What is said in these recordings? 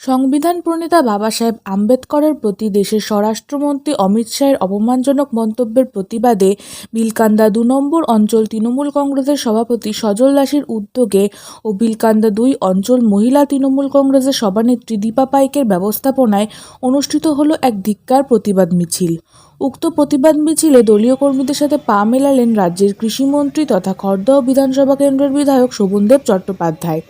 সংবিধান প্রণেতা বাবা সাহেব আম্বেদকরের প্রতি দেশের স্বরাষ্ট্রমন্ত্রী অমিত শাহের অপমানজনক মন্তব্যের প্রতিবাদে বিলকান্দা দু নম্বর অঞ্চল তৃণমূল কংগ্রেসের সভাপতি সজল দাসের উদ্যোগে ও বিলকান্দা দুই অঞ্চল মহিলা তৃণমূল কংগ্রেসের সভানেত্রী দীপা পাইকের ব্যবস্থাপনায় অনুষ্ঠিত হলো এক ধিক্কার প্রতিবাদ মিছিল। উক্ত প্রতিবাদ মিছিলে দলীয় কর্মীদের সাথে পা মেলালেন রাজ্যের কৃষিমন্ত্রী তথা খড়দহ বিধানসভা কেন্দ্রের বিধায়ক শোভনদেব চট্টোপাধ্যায়।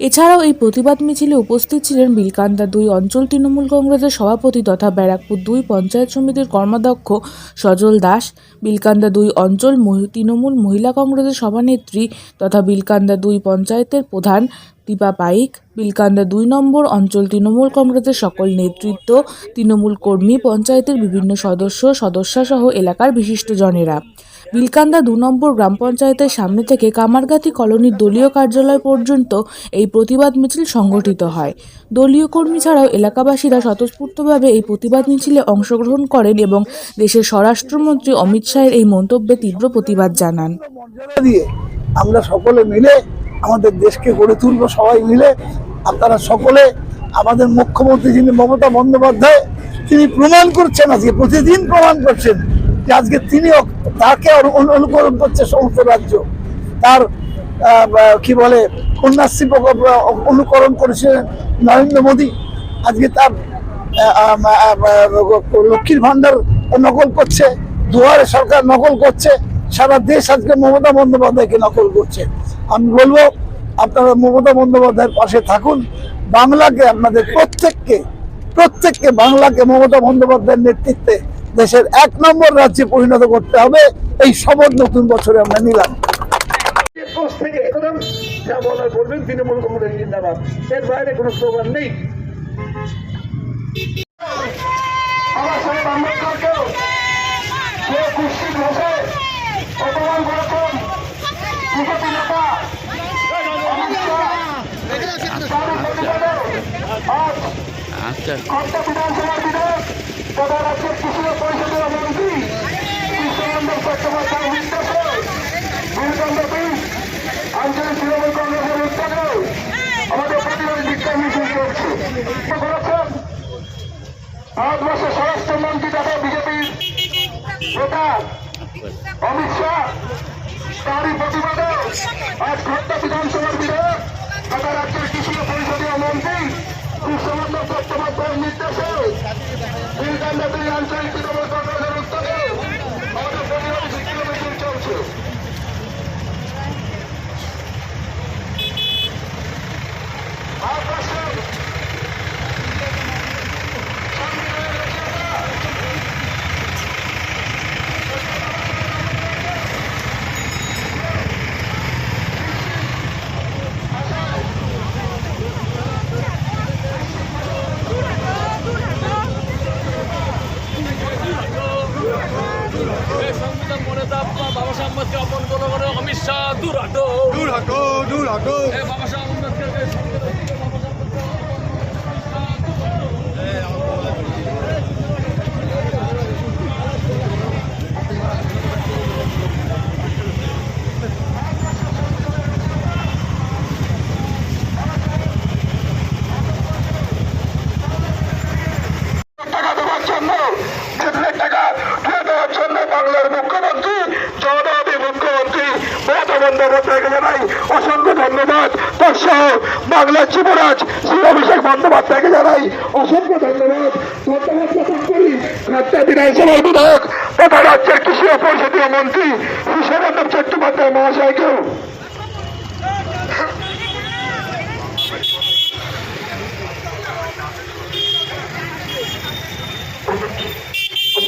এছাড়াও এই প্রতিবাদ মিছিলে উপস্থিত ছিলেন বিলকান্দা দুই অঞ্চল তৃণমূল কংগ্রেসের সভাপতি তথা ব্যারাকপুর দুই পঞ্চায়েত সমিতির কর্মাধ্যক্ষ সজল দাস, বিলকান্দা দুই অঞ্চল তৃণমূল মহিলা কংগ্রেসের সভানেত্রী তথা বিলকান্দা দুই পঞ্চায়েতের প্রধান দীপা পাইক, বিলকান্দা দুই নম্বর অঞ্চল তৃণমূল কংগ্রেসের সকল নেতৃত্ব, তৃণমূল কর্মী, পঞ্চায়েতের বিভিন্ন সদস্য, সদস্যাসহ এলাকার বিশিষ্টজনেরা। বিলকান্দা দু নম্বর গ্রাম পঞ্চায়েতের সামনে থেকে কামারগাতি কলোনির দলীয় কার্যালয় পর্যন্ত এই প্রতিবাদ মিছিল সংগঠিত হয়। দলীয় কর্মী ছাড়াও এলাকাবাসীরা স্বতঃস্ফূর্তভাবে এই প্রতিবাদ মিছিলে অংশগ্রহণ করেন এবং দেশের স্বরাষ্ট্রমন্ত্রী অমিত শাহের এই মন্তব্যে তীব্র প্রতিবাদ জানান। আমরা সকলে মিলে আমাদের দেশকে গড়ে তুলব, সবাই মিলে। আপনারা সকলে, আমাদের মুখ্যমন্ত্রী যিনি মমতা বন্দ্যোপাধ্যায়, তিনি প্রমাণ করছেন আজকে, প্রতিদিন প্রমাণ করছেন। যে আজকে তিনি তাকে অনু- অনু- অনুকরণ করছে সমস্ত রাজ্য। তার কি বলে, কন্যাশ্রী প্রকল্প, অনুকরণ করেছিলেন নরেন্দ্র মোদী। আজকে তার লক্ষ্মীর ভান্ডার নকল করছে, দুয়ারে সরকার নকল করছে, সারা দেশ আজকে মমতা বন্দ্যোপাধ্যায়কে নকল করছে। আমি বলব, আপনারা মমতা বন্দ্যোপাধ্যায়ের পাশে থাকুন। বাংলাকে আপনাদের প্রত্যেককে প্রত্যেককে বাংলাকে মমতা বন্দ্যোপাধ্যায়ের নেতৃত্বে দেশের এক নম্বর রাজ্যে পরিণত করতে হবে। এই শপথ নতুন বছরে আমরা নিলাম। একদম যা বলার জিন্দাবাদ এর বাইরে কোনো নেই আচ্ছা। বিধায়ক তথা রাজ্যের কৃষি ও পরিষদের মন্ত্রী কৃষ্ণনন্দন চট্টোপাধ্যায়ের নির্দেশে নীলকণ্ঠ বীজ আঞ্চলিক তৃণমূল কংগ্রেসের উদ্যোগে আমাদের প্রতিবাদ বিজ্ঞান মিছিল চলছে করেছেন ভারতবর্ষের স্বরাষ্ট্রমন্ত্রী তথা বিজেপির নেতা অমিত শাহ তারই প্রতিবাদে আজ খড়দা বিধানসভার বিধায়ক তথা রাজ্যের কৃষি পরিষদীয় মন্ত্রী কৃষ্ণনন্দন চট্টোপাধ্যায়ের নির্দেশে নীলকান্দা দুই আঞ্চলিক তৃণমূল কংগ্রেসের উদ্যোগে আমাদের প্রতিবাদ চলছে ভারতবর্ষের সংবিধান প্রণেতা বাবা সাহেব আম্বেদকর অপন করে শাহ দূর হাটো দূর হাটো দূর হাটো এ বাবা সাহেব আম্বেদকরকে টাকা দেওয়ার জন্য কেন্দ্রের টাকা ফেরত দেওয়ার জন্য বাংলার মুখ্যমন্ত্রী জনদাবী মুখ্যমন্ত্রী মমতা বন্দ্যোপাধ্যায়কে জানাই অসংখ্য ধন্যবাদ তার সহ বাংলার যুবরাজ শ্রী অভিষেক বন্দ্যোপাধ্যায়কে জানাই অসংখ্য ধন্যবাদ। ধন্যবাদ জ্ঞাপন করি। খাদ্যা বিধানসভার বিধায়ক, তথা রাজ্যের কৃষি ও পরিষদীয় মন্ত্রী সৌরভ চট্টোপাধ্যায় মহাশয়কেও।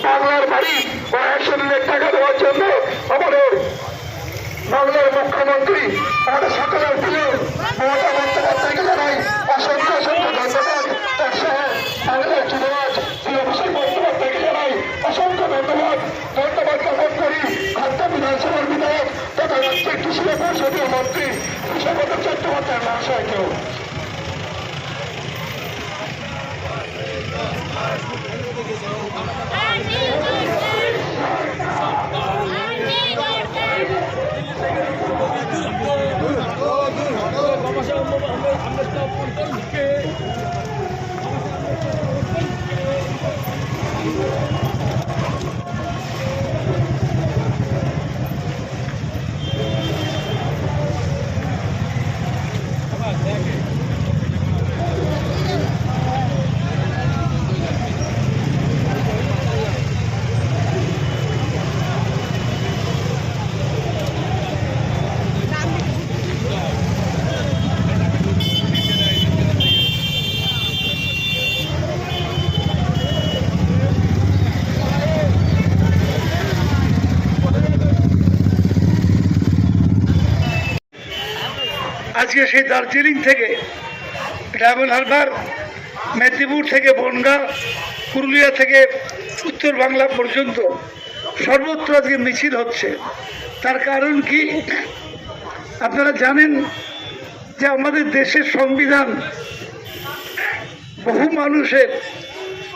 বাংলার বাংলার মুখ্যমন্ত্রী আমাদের সকলের প্রিয় মমতা বন্দ্যোপাধ্যায়কে জ্ঞাপন করি। খাদ্য বিধানসভার বিধায়ক তথা রাজ্যের কৃষি পরিষদীয় মন্ত্রী কৃষক চট্টোপাধ্যায় মহাশয়কেও বাবা সাহেব আম্বেদকর অপন করে আজকে সেই দার্জিলিং থেকে ডায়মন্ড হারবার, মেদিনীপুর থেকে বনগা, পুরুলিয়া থেকে উত্তর বাংলা পর্যন্ত সর্বত্র আজকে মিছিল হচ্ছে। তার কারণ কি? আপনারা জানেন যে আমাদের দেশের সংবিধান বহু মানুষের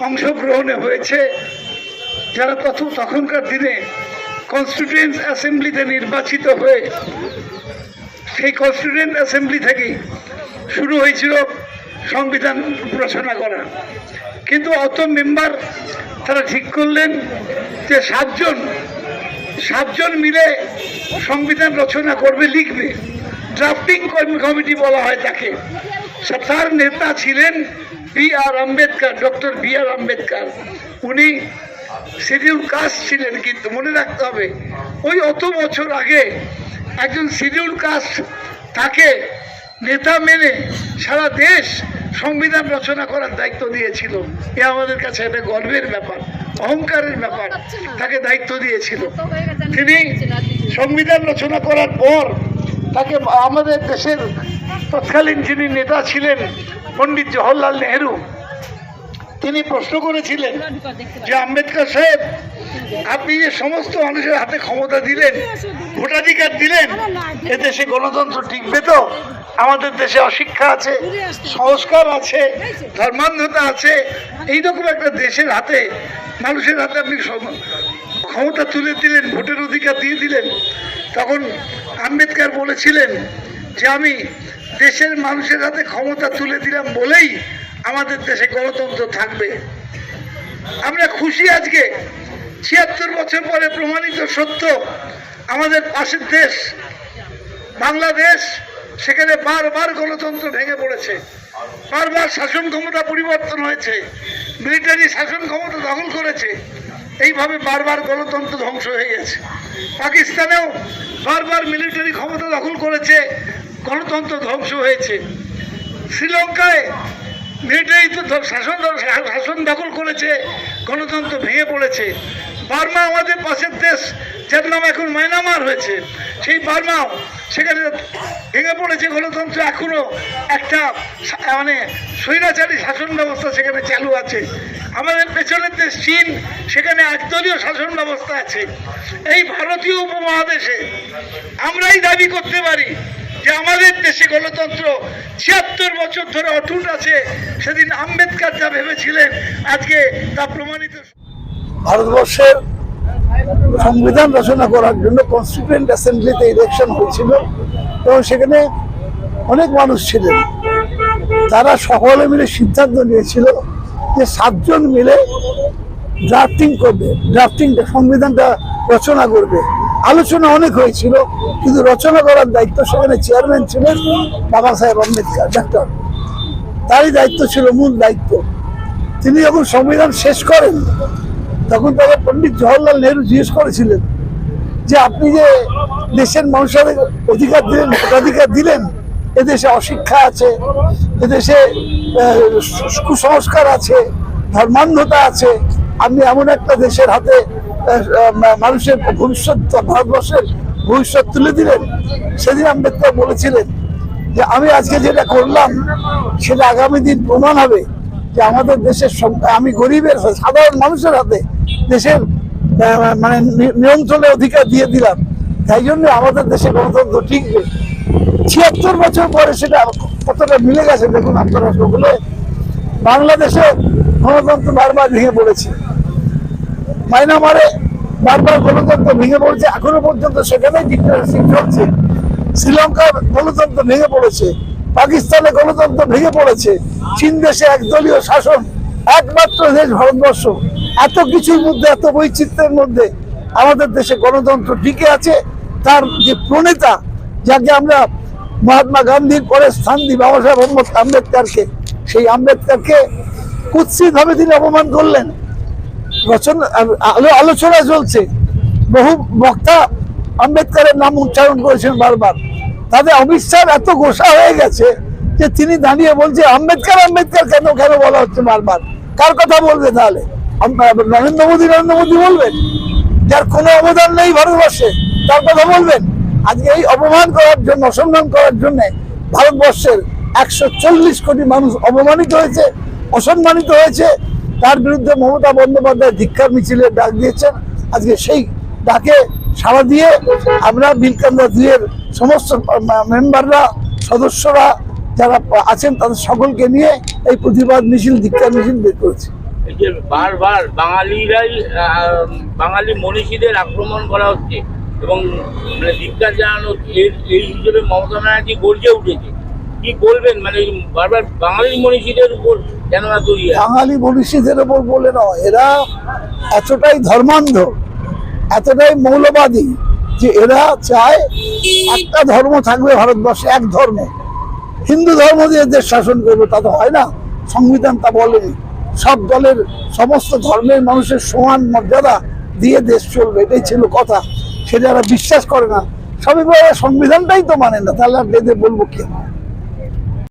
অংশগ্রহণে হয়েছে। যারা তথ তখনকার দিনে কনস্টিটিউয়েন্ট অ্যাসেম্বলিতে নির্বাচিত হয়ে সেই কনস্টিটিউয়েন্ট অ্যাসেম্বলি থেকেই শুরু হয়েছিল সংবিধান রচনা করা। কিন্তু অত মেম্বার তারা ঠিক করলেন যে সাতজন সাতজন মিলে সংবিধান রচনা করবে, লিখবে। ড্রাফটিং কমিটি বলা হয় তাকে। তার নেতা ছিলেন B R Ambedkar doctor B R Ambedkar. উনি শিডিউল কাস্ট ছিলেন, কিন্তু মনে রাখতে হবে, ওই অত বছর আগে একজন শিডিউল কাস্ট, তাকে নেতা মেনে সারা দেশ সংবিধান রচনা করার দায়িত্ব দিয়েছিল। এ আমাদের কাছে একটা গর্বের ব্যাপার, অহংকারের ব্যাপার, তাকে দায়িত্ব দিয়েছিল। তিনি সংবিধান রচনা করার পর তাকে আমাদের দেশের তৎকালীন যিনি নেতা ছিলেন, পণ্ডিত জওহরলাল নেহেরু, তিনি প্রশ্ন করেছিলেন যে আম্বেদকর সাহেব আপনি যে সমস্ত মানুষের হাতে ক্ষমতা দিলেন, ভোটাধিকার দিলেন এ দেশে গণতন্ত্র টিকবে তো? আমাদের দেশে অশিক্ষা আছে, সংস্কার আছে, ধর্মান্ধতা আছে, এইরকম একটা দেশের হাতে, মানুষের হাতে আপনি ক্ষমতা তুলে দিলেন, ভোটের অধিকার দিয়ে দিলেন, তখন আম্বেদকর বলেছিলেন যে আমি দেশের মানুষের হাতে ক্ষমতা তুলে দিলাম বলেই আমাদের দেশে গণতন্ত্র থাকবে। আমরা খুশি আজকে ছিয়াত্তর বছর পরে প্রমাণিত সত্য, আমাদের পাশের দেশ, বাংলাদেশ, সেখানে বারবার গণতন্ত্র ভেঙে পড়েছে। বারবার শাসন ক্ষমতা পরিবর্তন হয়েছে। মিলিটারি শাসন ক্ষমতা দখল করেছে। এইভাবে বারবার গণতন্ত্র ধ্বংস হয়ে গেছে। পাকিস্তানেও বারবার মিলিটারি ক্ষমতা দখল করেছে, গণতন্ত্র ধ্বংস হয়েছে। শ্রীলঙ্কায় মিলিটারি তো শাসন শাসন দখল করেছে। গণতন্ত্র ভেঙে পড়েছে। বার্মা আমাদের পাশের দেশ, যার নাম এখন মায়ানমার হয়েছে। সেই বার্মাও সেখানে ভেঙে পড়েছে গণতন্ত্র। এখনও একটা মানে স্বৈরাচারী শাসন ব্যবস্থা সেখানে চালু আছে। আমাদের পেছনের দেশ চীন, সেখানে একদলীয় শাসন ব্যবস্থা আছে। এই ভারতীয় উপমহাদেশে আমরাই দাবি করতে পারি যে আমাদের দেশে গণতন্ত্র ছিয়াত্তর বছর ধরে অটুট আছে, সেদিন আম্বেদকর যা ভেবেছিলেন, আজকে তা প্রমাণিত ভারতবর্ষের সংবিধান রচনা করার জন্য কনস্টিটিউয়েন্ট অ্যাসেম্বলিতে ইলেকশন হয়েছিল, এবং সেখানে অনেক মানুষ ছিলেন। তারা সকলে মিলে সিদ্ধান্ত নিয়েছিল যে সাতজন মিলে ড্রাফটিং করবে ড্রাফটিংটা সংবিধানটা রচনা করবে। আলোচনা অনেক হয়েছিল, কিন্তু রচনা করার দায়িত্ব সেখানে চেয়ারম্যান ছিলেন বাবা সাহেব আম্বেদকর, ডাক্তার। তারই দায়িত্ব ছিল মূল দায়িত্ব। তিনি যখন সংবিধান শেষ করেন, তখন তাকে পণ্ডিত জওহরলাল নেহরু জিজ্ঞেস করেছিলেন যে, আপনি যে দেশের মানুষের অধিকার দিলেন, ভোটাধিকার দিলেন, এদেশে অশিক্ষা আছে, এদেশে কুসংস্কার আছে, ধর্মান্ধতা আছে, আপনি এমন একটা দেশের হাতে মানুষের ভবিষ্যৎ ভারতবর্ষের ভবিষ্যৎ তুলে দিলেন। সেদিন আম্বেদকর বলেছিলেন যে, আমি আজকে যেটা করলাম, সেটা আগামী দিন প্রমাণ হবে যে আমাদের দেশের আমি গরিবের সাধারণ মানুষের হাতে দেশের মানে নিয়ন্ত্রণের অধিকার দিয়ে দিলাম। তাই জন্য আমাদের দেশে গণতন্ত্র টিকবে। ছিয়াত্তর বছর পরে সেটা কতটা মিলে গেছে দেখুন আপনারা বাংলাদেশে গণতন্ত্র বারবার ভেঙে পড়েছে। মায়ানমারে বারবার গণতন্ত্র ভেঙে পড়েছে, এখনও পর্যন্ত সেখানে ডিক্টেটরশিপ চলছে। শ্রীলঙ্কার গণতন্ত্র ভেঙে পড়েছে পাকিস্তানে গণতন্ত্র ভেঙে পড়েছে, চীন দেশে একদলীয় শাসন, একমাত্র দেশ ভারতবর্ষ। এত কিছুর মধ্যে, এত বৈচিত্র্যের মধ্যে আমাদের দেশে গণতন্ত্র টিকে আছে। তার যে প্রণেতা, যাকে আমরা মহাত্মা গান্ধীর পরে স্থান দিই, বাবা সাহেব আম্বেদ- আম্বেদকরকে, সেই আম্বেদকরকে কুৎসিতভাবে তিনি অপমান করলেন। আলোচনা চলছে। বহু বক্তা আম্বেদকরের নাম উচ্চারণ করেছেন বারবার। তাদের অবিশ্বাস এত গোসা হয়ে গেছে যে তিনি দাঁড়িয়ে বলছে, আম্বেদকর আম্বেদকর কেন কেন বলা হচ্ছে বারবার? কার কথা বলবে তাহলে? নরেন্দ্র মোদী নরেন্দ্র মোদী বলবেন? যার কোনো অবদান নেই ভারতবর্ষে, তার কথা বলবেন? আজকে এই অপমান করার জন্য, অসম্মান করার জন্য ভারতবর্ষের একশো চল্লিশ কোটি মানুষ অপমানিত হয়েছে, অসম্মানিত হয়েছে তার বিরুদ্ধে মমতা বন্দ্যোপাধ্যায় ধিক্ষার মিছিলের ডাক দিয়েছেন। আজকে সেই ডাকে সাড়া দিয়ে আমরা বিলকান্দা দুইয়ের সমস্ত মেম্বাররা, সদস্যরা যারা আছেন তাদের সকলকে নিয়ে এই প্রতিবাদ মিছিল ধিক্ষার মিছিল বের করেছি। যে বারবার বাঙালিরাই বাঙালি মনীষীদের আক্রমণ করা হচ্ছে এবং মানে জানানো এই হিসেবে মমতা ব্যানার্জি গর্জে উঠেছে। কি বলবেন? মানে বারবার বাঙালি মনীষীদের উপর কেন এত ইয়ে? বাঙালি মনীষীদের ওপর বলে নয়, এরা এতটাই ধর্মান্ধ, এতটাই মৌলবাদী যে এরা চায় একটা ধর্ম থাকবে ভারতবর্ষে, এক ধর্ম। হিন্দু ধর্ম দিয়ে দেশ শাসন করবে, তা তো হয় না। সংবিধান তা বলেনি। সব দলের সমস্ত ধর্মের মানুষের সমান মর্যাদা দিয়ে দেশ চলবে, এটাই ছিল কথা। সেটা বিশ্বাস করে না। সবই সংবিধানটাই তো মানে না, তাহলে আর বেঁধে বলব কি?